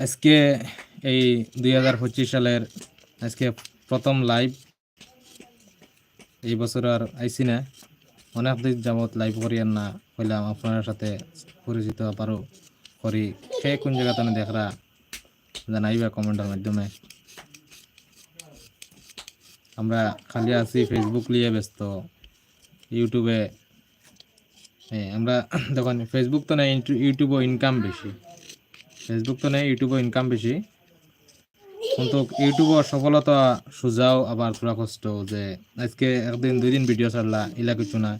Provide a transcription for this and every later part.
আজকে এই দুই হাজার পঁচিশ সালের আজকে প্রথম লাইভ এই বছর আর আইসি না। অনেক দিন যাবত লাইভ করি আর না হইলাম আপনার সাথে পরিচিত পারো করি। সে কোন জায়গাতে দেখরা জানাইবা কমেন্টের মাধ্যমে। আমরা খালি আছি ফেসবুক নিয়ে ব্যস্ত ইউটিউবে আমরা দেখুন ফেসবুক তো নেই ইউটিউবও ইনকাম বেশি। ফেসবুক তো নেই ইউটিউবও ইনকাম বেশি কিন্তু ইউটিউবর সফলতা সোজাও আবার পুরা কষ্ট যে আজকে একদিন দুই দিন ভিডিও ছাড়লা ইলা কিছু না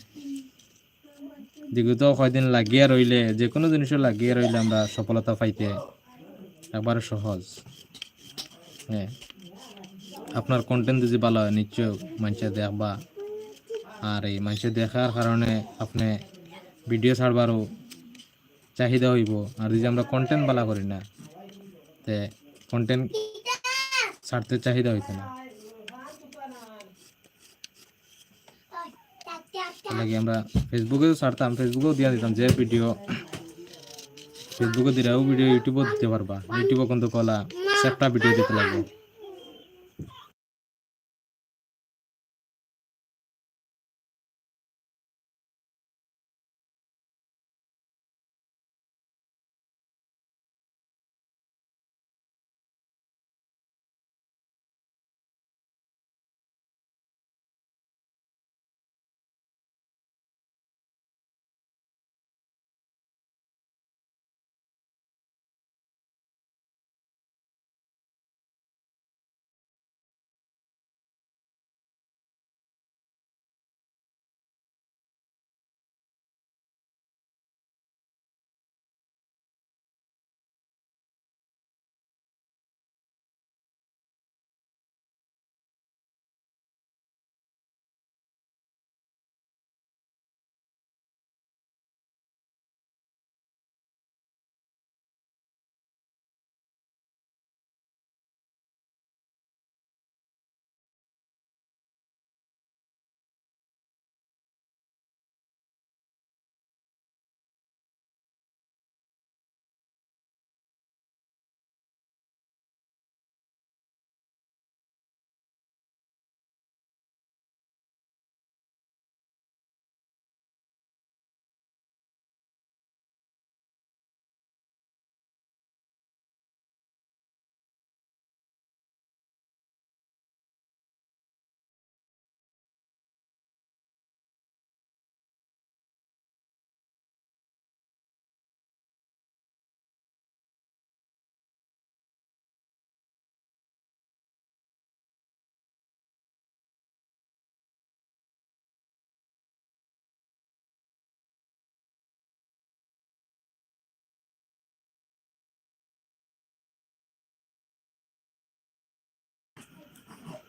যেগুলো কয়দিন লাগিয়ে রইলে যে কোনো জিনিসও লাগিয়ে রইলে আমরা সফলতা পাইতে একবারে সহজ। হ্যাঁ আপনার কন্টেন্ট যদি ভালো হয় নিশ্চয় মানুষে দেখবা। আর এই মানুষে দেখার কারণে আপনি ভিডিও ছাড়বারও চাহিদা হইব, আর যদি আমরা কন্টেন্ট ভালো করি না, তে কন্টেন্ট ছাড়তে চাহিদা হইতে না। আমরা ফেসবুকেও ছাড়তাম ফেসবুকেও দিয়া দিতাম যে ভিডিও ফেসবুকে দিলেও ভিডিও ইউটিউবও দিতে পারবা। ইউটিউবও কিন্তু কলা সেপটা ভিডিও দিতে লাগবে।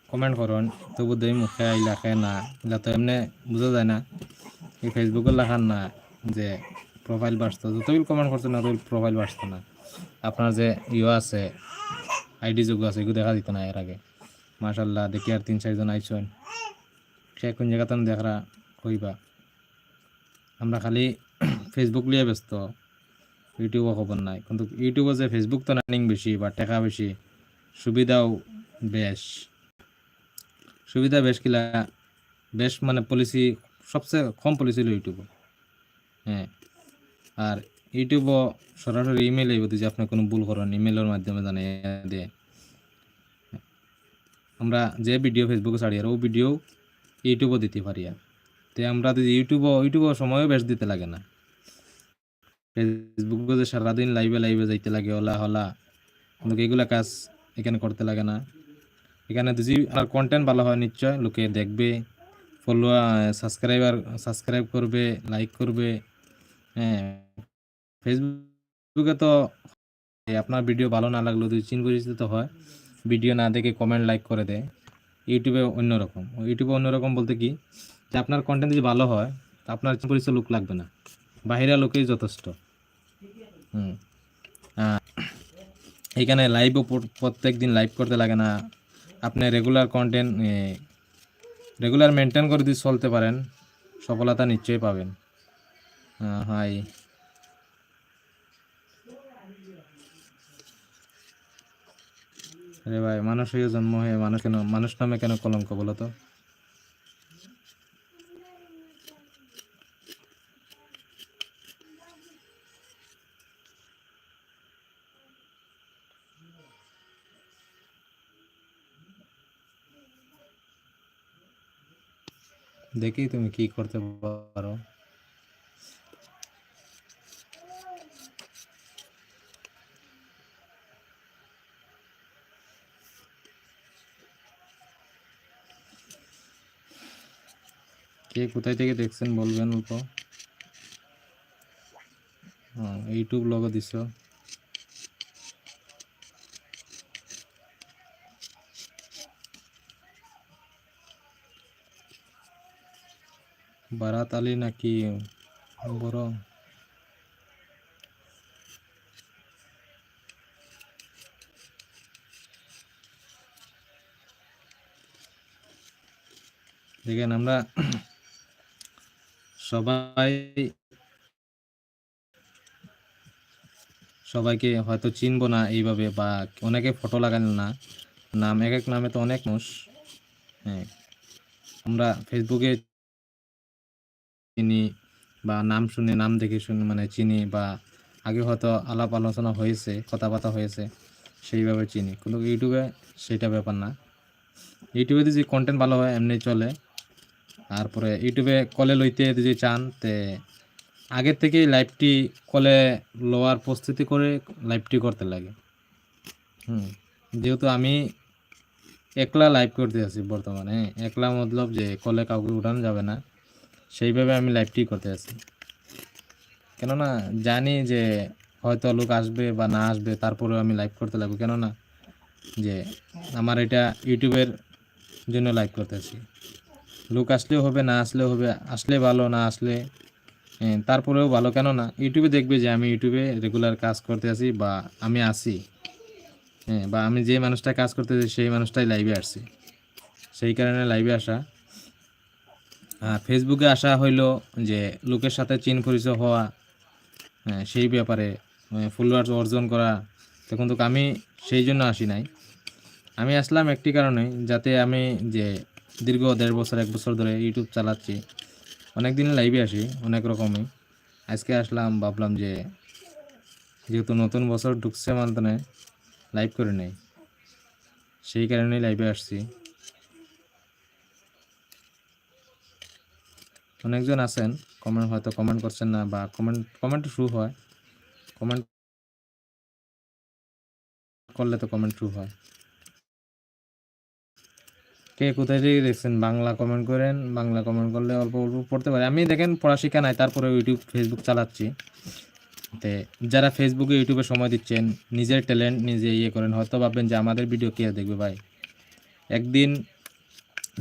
কমেন্ট করুন তবু দেই মুখে আইলা খে না এগুলা তো এমনি বোঝা যায় না। এই ফেসবুকের লেখার না যে প্রোফাইল বাড়তো যতগুলো কমেন্ট করছে না ততগুলো প্রোফাইল বাড়তো না। আপনার যে ইয়ে আছে আইডি যোগ আছে এগুলো দেখা দিত না এর আগে। মাশাল্লাহ, দেখি আর তিন চারজন আইসন সে কোন জায়গাতে আমি দেখরা কইবা আমরা খালি ফেসবুক লিয়ে ব্যস্ত। ইউটিউবও খবর নাই। কিন্তু ইউটিউবে যে ফেসবুক তো রানিং বেশি বা টাকা বেশি সুবিধাও বেশ সুবিধা বেশ কিলা, বেশ মানে পলিসি সবচেয়ে কম পলিসি হলো ইউটিউব হ্যাঁ আর ইউটিউবও সরাসরি ইমেল আইব যে আপনি কোনো ভুল করেন ইমেলের মাধ্যমে জানিয়ে দেয় আমরা যে ভিডিও ফেসবুকে ছাড়ি আর ও ভিডিও ইউটিউবও দিতে পারি আর। তো আমরা যদি ইউটিউবও ইউটিউবও সময়ও বেশ দিতে লাগে না। ফেসবুকে যে সারাদিন লাইভে লাইভে যাইতে লাগে, ওলা হলা এগুলা কাজ এখানে করতে লাগে না। এখানে যদি আর কন্টেন্ট ভালো হয় নিশ্চয়। লোকে দেখবে ফলোয়ার সাবস্ক্রাইবার সাবস্ক্রাইব করবে লাইক করবে। হ্যাঁ ফেসবুকে তো আপনার ভিডিও ভালো না লাগলেও যদি চিন পরিচিত হয়। ভিডিও না দেখে কমেন্ট লাইক করে দেয়। ইউটিউবে অন্যরকম ইউটিউবে অন্যরকম বলতে কি? যে আপনার কন্টেন্ট যদি ভালো হয়, তা আপনার চিন পরিচিত লোক লাগবে না। বাহিরা লোকেই যথেষ্ট। হুম। এখানে লাইভও প্রত্যেক দিন লাইভ করতে লাগে না। আপনি রেগুলার কন্টেন্ট রেগুলার মেনটেন করে যদি চলতে পারেন, সফলতা নিশ্চয়ই পাবেন। হাই আরে ভাই, মানুষ হয়ে জন্ম হয়ে মানুষ কেন, মানুষ নামে কেন কলঙ্ক বলো তো? দেখি তুমি কি করতে পারো। কে কোথায় থেকে দেখছেন বলবেন অল্প। হ্যাঁ ইউটিউব লগো দিছ। বারাত আলী নাকি বড়? দেখেন আমরা সবাই সবাইকে হয়তো চিনবো না এইভাবে বা অনেকে ফটো লাগান না। নাম, এক এক নামে তো অনেক মানুষ। হ্যাঁ আমরা ফেসবুকে চিনি বা নাম শুনে, নাম দেখে শুনে মানে চিনি বা আগে হয়তো আলাপ আলোচনা হয়েছে, কথাবার্তা হয়েছে, সেইভাবে চিনি। কিন্তু ইউটিউবে সেটা ব্যাপার না। ইউটিউবে যদি কন্টেন্ট ভালো হয়, এমনি চলে। তারপরে ইউটিউবে কলে লইতে যদি চান, তে আগের থেকেই লাইভটি কলে লওয়ার প্রস্তুতি করে লাইভটি করতে লাগে। হুম, যেহেতু আমি একলা লাইভ করতে আছি বর্তমানে, একলা মতলব যে কলে কাউকে উঠানো যাবে না। সেইভাবে আমি লাইভটি করতে আছি কেননা জানি যে হয়তো লোক আসবে বা না আসবে, তারপরেও আমি লাইভ করতে লাগবো। কেননা যে আমার এটা ইউটিউবের জন্য লাইভ করতে আছি লোক আসলেও হবে, না আসলেও হবে, আসলে ভালো, না আসলে তারপরেও ভালো। কেন না ইউটিউবে দেখবে যে আমি ইউটিউবে রেগুলার কাজ করতে আসি বা আমি আসি হ্যাঁ বা আমি যে মানুষটা কাজ করতে আছি সেই মানুষটাই লাইভে আসছি। সেই কারণে লাইভে আসা ফেসবুকে আসা হইল যে লোকের সাথে চিন পরিচয় হওয়া সেই ব্যাপারে ফুলওয়ার্স অর্জন করা, তখন তো আমি সেই জন্য আসি নাই। আমি আসলাম একটি কারণে যাতে আমি যে দীর্ঘ দেড় বছর, এক বছর ধরে ইউটিউব চালাচ্ছি, অনেক দিন লাইভে আসি, অনেক রকমই। আজকে আসলাম, ভাবলাম যে যেহেতু নতুন বছর ঢুকছে মাধ্যমে লাইভ করে নেই। সেই কারণেই লাইভে আসছি। অনেকজন আছেন কমেন্ট হয়তো কমেন্ট করছেন না বা কমেন্ট কমেন্ট শুরু হয়। কমেন্ট করলে তো কমেন্ট শুরু হয়। কে কোথায় থেকে দেখছেন? বাংলা কমেন্ট করেন, বাংলা কমেন্ট করলে অল্প অল্প পড়তে পারি। আমি দেখেন পড়াশিক্ষা নাই তারপরে ইউটিউব ফেসবুক চালাচ্ছি। তে যারা ফেসবুকে ইউটিউবে সময় দিচ্ছেন, নিজের ট্যালেন্ট নিজে ইয়ে করেন, হয়তো ভাববেন যে আমাদের ভিডিও কে দেখবে ভাই? একদিন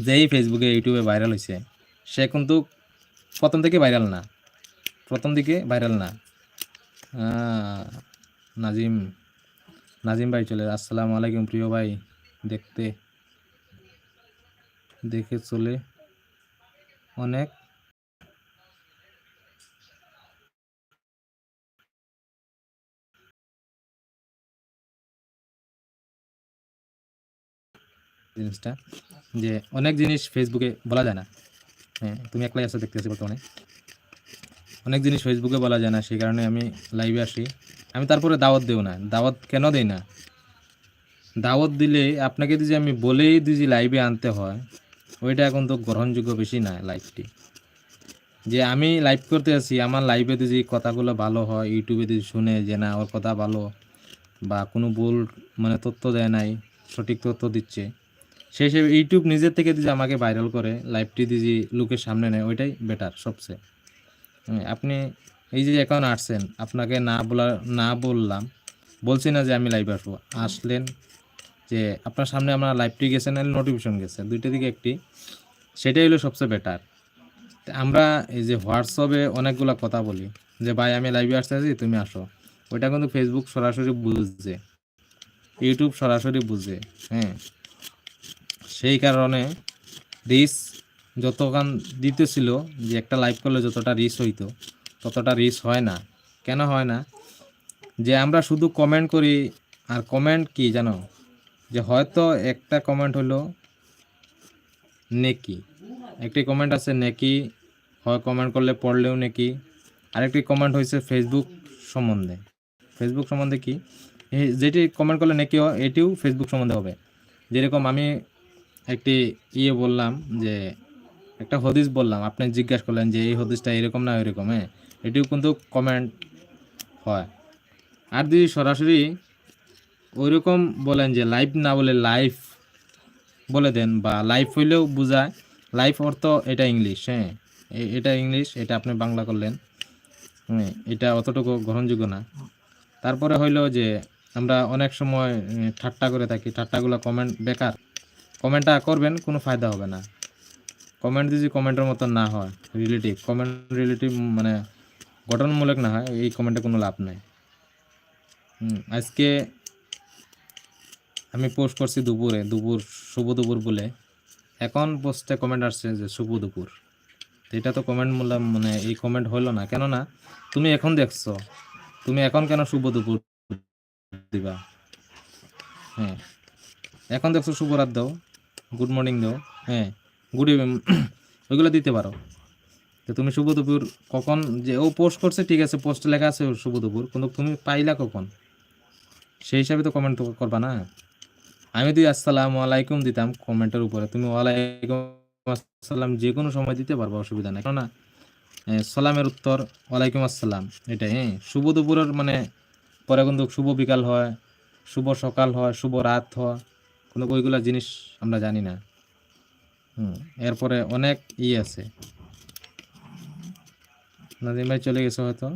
যেই ফেসবুকে ইউটিউবে ভাইরাল হয়েছে সে কিন্তু প্রথম থেকে ভাইরাল না। প্রথম দিকে ভাইরাল না। নাজিম নাজিম ভাই চলে। আসসালামু আলাইকুম প্রিয় ভাই। দেখতে, দেখে চলে অনেক। জিনিসটা যে অনেক জিনিস ফেসবুকে বলা যায় না। হ্যাঁ তুমি একলাই আসো দেখতেছি বর্তমানে। অনেক জিনিস ফেসবুকে বলা যায় না, সেই কারণে আমি লাইভে আসি। আমি তারপরে দাওয়াত দেও না। দাওয়াত কেন দেই না? দাওয়াত দিলে আপনাকে যদি আমি বলেই যদি লাইভে আনতে হয়, ওইটা এখন তো গ্রহণযোগ্য বেশি না লাইভটি যে আমি লাইভ করতে আছি, আমার লাইভে যদি কথাগুলো ভালো হয় ইউটিউবে যদি শুনে যে না, ওর কথা ভালো বা কোনো ভুল মানে তথ্য দেয় নাই, সঠিক তথ্য দিচ্ছে সেই হিসেবে ইউটিউব নিজের থেকে যদি আমাকে ভাইরাল করে লাইভটি যদি লোকের সামনে নেয় ওইটাই বেটার সবচেয়ে। হুম, আপনি এই যে এখন আসছেন আপনাকে না বলা না বললাম বলছি না যে আমি লাইভ আসব। আসলেন যে আপনার সামনে আমার লাইভটি গেছে না নোটিফিকেশন গেছে। দুইটা দিকে একটি সেটাই হলো সবচেয়ে বেটার আমরা এই যে হোয়াটসঅ্যাপে অনেকগুলো কথা বলি যে ভাই আমি লাইভে আসতে আছি তুমি আসো। ওইটা কিন্তু ফেসবুক সরাসরি বুঝছে ইউটিউব সরাসরি বুঝে হ্যাঁ। সেই কারণে রিস যতক্ষণ দিতেছিল যে একটা লাইভ করলে যতটা রিস হইতো, ততটা রিস হয় না। কেন হয় না? যে আমরা শুধু কমেন্ট করি, আর কমেন্ট কি জানো? যে হয়তো একটা কমেন্ট হলো নেকি। একটি কমেন্ট আছে নেকি, হয় কমেন্ট করলে পড়লেও নেকি। আরেকটি কমেন্ট হয়েছে ফেসবুক সম্বন্ধে। ফেসবুক সম্বন্ধে কি? যেটি কমেন্ট করলে নেকি হয়, এটিও ফেসবুক সম্বন্ধে হবে। যেরকম আমি একটি ইয়ে বললাম যে, একটা হদিস বললাম, আপনি জিজ্ঞাসা করলেন যে এই হদিসটা এরকম না এরকম হ্যাঁ? এটিও কিন্তু কমেন্ট হয়। আর যদি সরাসরি ওইরকম বলেন যে লাইভ না বলে লাইফ বলে দেন বা লাইফ হইলেও বোঝায় লাইফ অর্থ এটা ইংলিশ হ্যাঁ? এটা ইংলিশ এটা আপনি বাংলা করলেন হ্যাঁ? এটা অতটুকু গ্রহণযোগ্য না। তারপরে হইল যে আমরা অনেক সময় ঠাট্টা করে থাকি, ঠাট্টাগুলো কমেন্ট বেকার। কমেন্টটা করবেন, কোনো ফায়দা হবে না। কমেন্ট যদি কমেন্টের মতন না হয় রিলেটিভ কমেন্ট রিলেটিভ মানে গঠনমূলক না হয়, এই কমেন্টে কোনো লাভ নাই। আজকে আমি পোস্ট করছি দুপুরে, দুপুর, শুভ দুপুর বলে। এখন পোস্টে কমেন্ট আসছে যে শুভ দুপুর। এটা তো কমেন্ট মূল্য মানে এই কমেন্ট হলো না। কেননা, তুমি এখন দেখছ, তুমি এখন কেন শুভ দুপুর দিবা? হ্যাঁ এখন দেখছ শুভ রাত দাও। গুড মর্নিং দাও হ্যাঁ গুড ইভিনিং ওইগুলো দিতে পারো। তো তুমি শুভ দুপুর। কখন যে ও পোস্ট করছে, ঠিক আছে পোস্টে লেখা আছে শুভ দুপুর। কিন্তু তুমি পাইলা কখন? সেই হিসাবে তো কমেন্ট করবা না। আমি যদি আসসালামু আলাইকুম দিতাম কমেন্টের উপরে। তুমি ওয়ালাইকুম আসসালাম যে কোনো সময় দিতে পারব, অসুবিধা নেই। কেননা সালামের উত্তর, ওয়ালাইকুম আসসালাম, এটাই হ্যাঁ। শুভ দুপুরের মানে পরে কিন্তু শুভ বিকাল হয়, শুভ সকাল হয়, শুভ রাত হয়। কিন্তু ওইগুলা জিনিস আমরা জানি না। হুম, এরপরে অনেক ই আছে। নাজিম ভাই চলে গেছে হয়তো।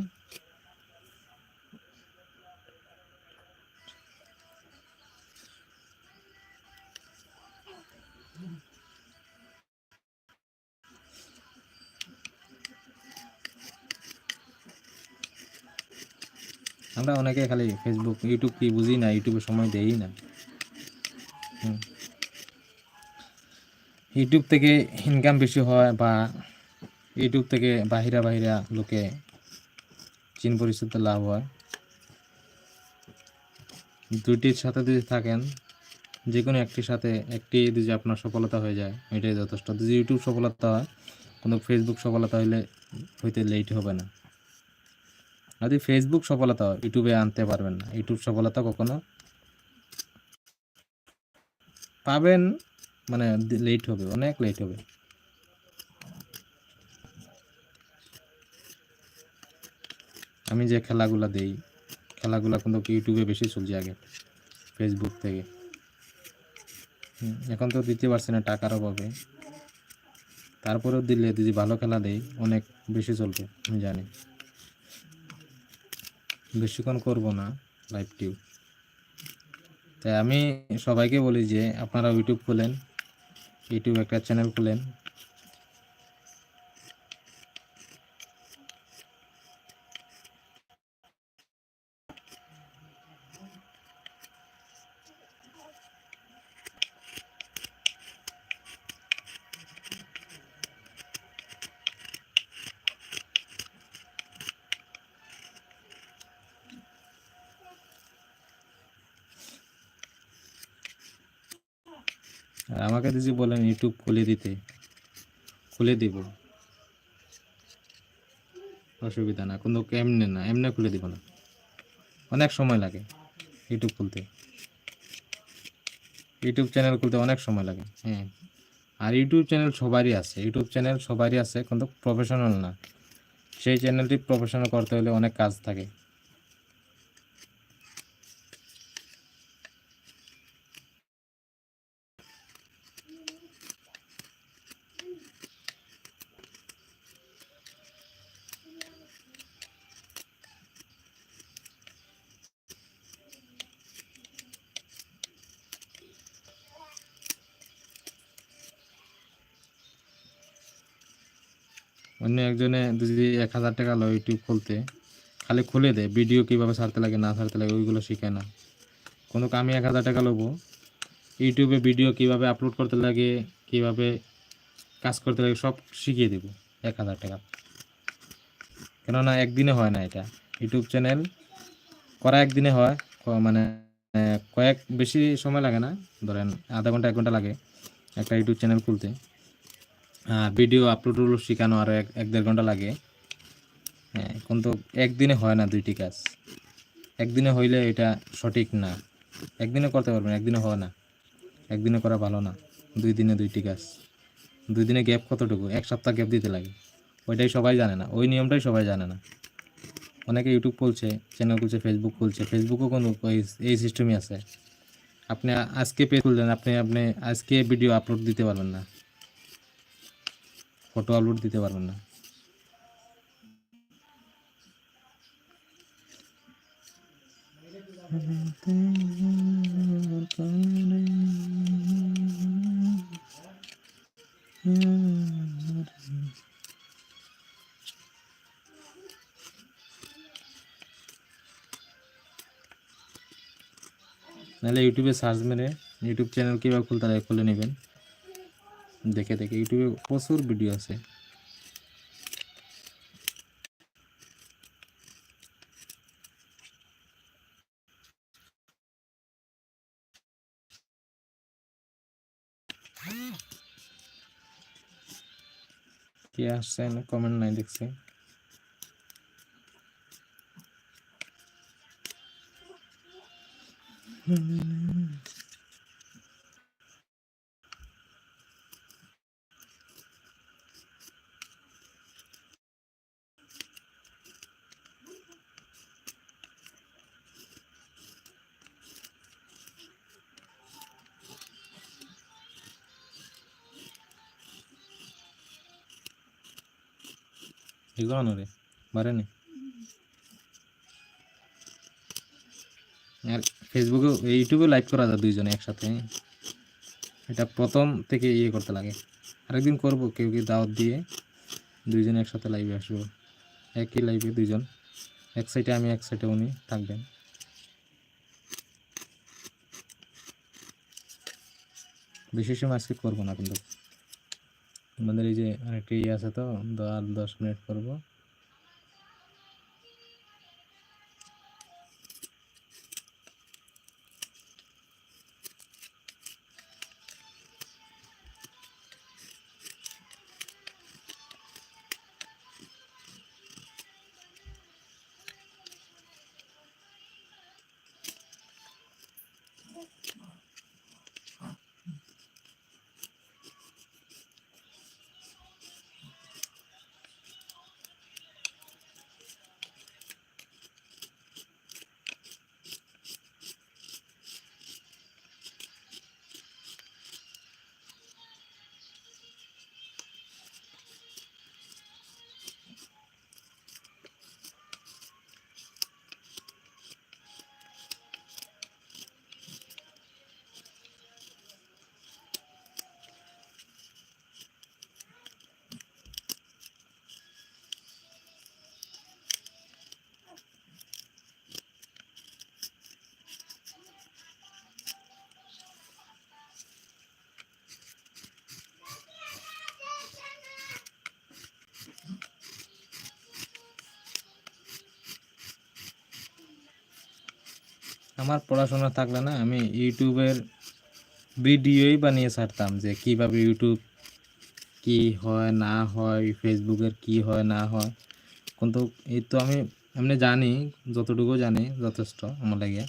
আমরা অনেকে খালি ফেসবুক ইউটিউব কি বুঝি না ইউটিউবে সময় দেই না। ইউটিউব থেকে ইনকাম বেশি হয় বা ইউটিউব থেকে বাহিরা বাহিরা লোকে চিন পরিচিত লাভ হয়। দুইটির সাথে যদি থাকেন যে কোনো একটির সাথে একটি যদি আপনার সফলতা হয়ে যায়, এটাই যথেষ্ট। যদি ইউটিউব সফলতা হয়, কোনো ফেসবুক সফলতা হইলে হইতে লেট হবে না। যদি ফেসবুক সফলতা হয় ইউটিউবে আনতে পারবেন না। ইউটিউব সফলতা কখনো পাবেন মানে লেট হবে, অনেক লেট হবে। আমি যে খেলাগুলো দেই, খেলাগুলো কিন্তু ইউটিউবে বেশি চলছে আগে ফেসবুক থেকে। এখন তো দিতে পারছি না, টাকার অভাবে। তারপরেও দিলে যদি ভালো খেলা দেই, অনেক বেশি চলবে, আমি জানি। বেশিক্ষণ করব না লাইভ টিউব তাই আমি সবাইকে বলি যে আপনারা ইউটিউব খুলেন ইউটিউব একটা চ্যানেল খুলেন। আমাকে যদি বলেন ইউটিউব খুলে দিতে, খুলে দিব। অসুবিধা না, কিন্তু এমনি না, এমনি খুলে দিব না। অনেক সময় লাগে ইউটিউব খুলতে। ইউটিউব চ্যানেল খুলতে অনেক সময় লাগে হ্যাঁ। আর ইউটিউব চ্যানেল সবারই আছে ইউটিউব চ্যানেল সবারই আছে, কিন্তু প্রফেশনাল না। সেই চ্যানেলটি প্রফেশনাল করতে হলে অনেক কাজ থাকে। একজনে যদি এক হাজার টাকা লয় ইউটিউব খুলতে, খালি খুলে দেয় ভিডিও কীভাবে ছাড়তে লাগে, না ছাড়তে লাগে, ওইগুলো শিখে না। কোনো আমি এক হাজার টাকা নেব ইউটিউবে ভিডিও কীভাবে আপলোড করতে লাগে, কীভাবে কাজ করতে লাগে, সব শিখিয়ে দেবো, এক হাজার টাকা। কেননা একদিনে হয় না এটা। ইউটিউব চ্যানেল করা একদিনে হয় মানে কয়েক বেশি সময় লাগে না, ধরেন আধা ঘণ্টা, এক ঘণ্টা লাগে একটা ইউটিউব চ্যানেল খুলতে। ভিডিও আপলোড হলো শেখানো আরও এক দেড় ঘণ্টা লাগে। হ্যাঁ কিন্তু একদিনে হয় না দুইটি কাজ। একদিনে হইলে এটা সঠিক না। একদিনে করতে পারবেন, একদিনে হয় না। একদিনে করা ভালো না। দুই দিনে দুইটি কাজ। দুই দিনে গ্যাপ কতটুকু? এক সপ্তাহ গ্যাপ দিতে লাগে। ওইটাই সবাই জানে না। ওই নিয়মটাই সবাই জানে না। অনেকে ইউটিউব খুলছে চ্যানেল খুলছে ফেসবুক খুলছে। ফেসবুকও কোনো এই সিস্টেমই আছে। আপনি আজকে পেজ খুললেন, আপনি আপনি আজকে ভিডিও আপলোড দিতে পারবেন না। ফটো আপলোড দিতে পারবেন না। নাহলে ইউটিউবে সার্চ মেরে, ইউটিউব চ্যানেল কীভাবে খুলতে খুলে নেবেন। দেখে দেখে ইউটিউবে প্রচুর ভিডিও আছে কে আসছে কমেন্ট নাই দেখছি এগুলো রে বাড়েনি আর ফেসবুকে ইউটিউবে লাইভ করা যায় দুইজনে একসাথে এটা প্রথম থেকে ইয়ে করতে লাগে আরেকদিন করব কেউ কেউ দাওয়াত দিয়ে দুইজনে একসাথে লাইভে আসব একই লাইভে দুইজন এক সাইডে আমি এক সাইডে উনি থাকবেন বেশি সময় আজকে করব না কিন্তু আমাদের এই যে আরেকটা ইয়ে আছে তো আর দশ মিনিট করব। আমার পড়াশোনা থাকলে না, আমি ইউটিউবের ভিডিওই বানিয়ে ছাড়তাম যে কীভাবে ইউটিউব কি হয়, না হয়, ফেসবুকের কি হয়, না হয়। কিন্তু এই তো আমি এমনি জানি, যতটুকু জানি, যথেষ্ট আমার লাগে।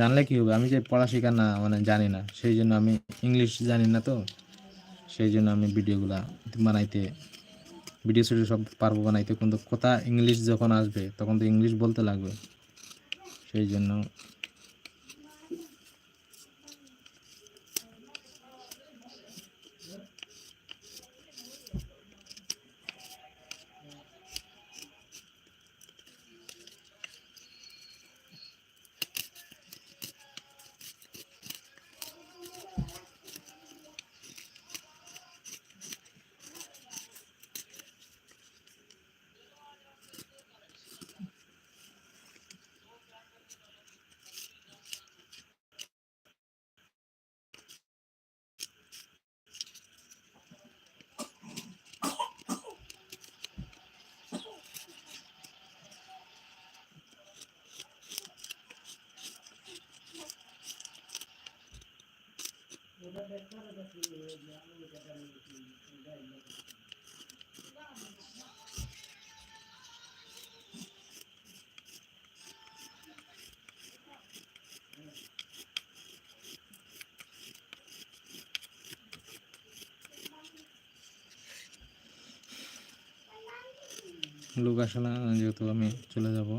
জানলে কি হবে? আমি যে পড়া শেখা না মানে জানি না। সেই জন্য আমি ইংলিশ জানি না তো। সেই জন্য আমি ভিডিওগুলা বানাইতে, ভিডিও সিডিও সব পারব বানাইতে। কিন্তু কথা ইংলিশ যখন আসবে, তখন তো ইংলিশ বলতে লাগবে। সেই জন্য লোক আসে না যেহেতু আমি চলে যাব।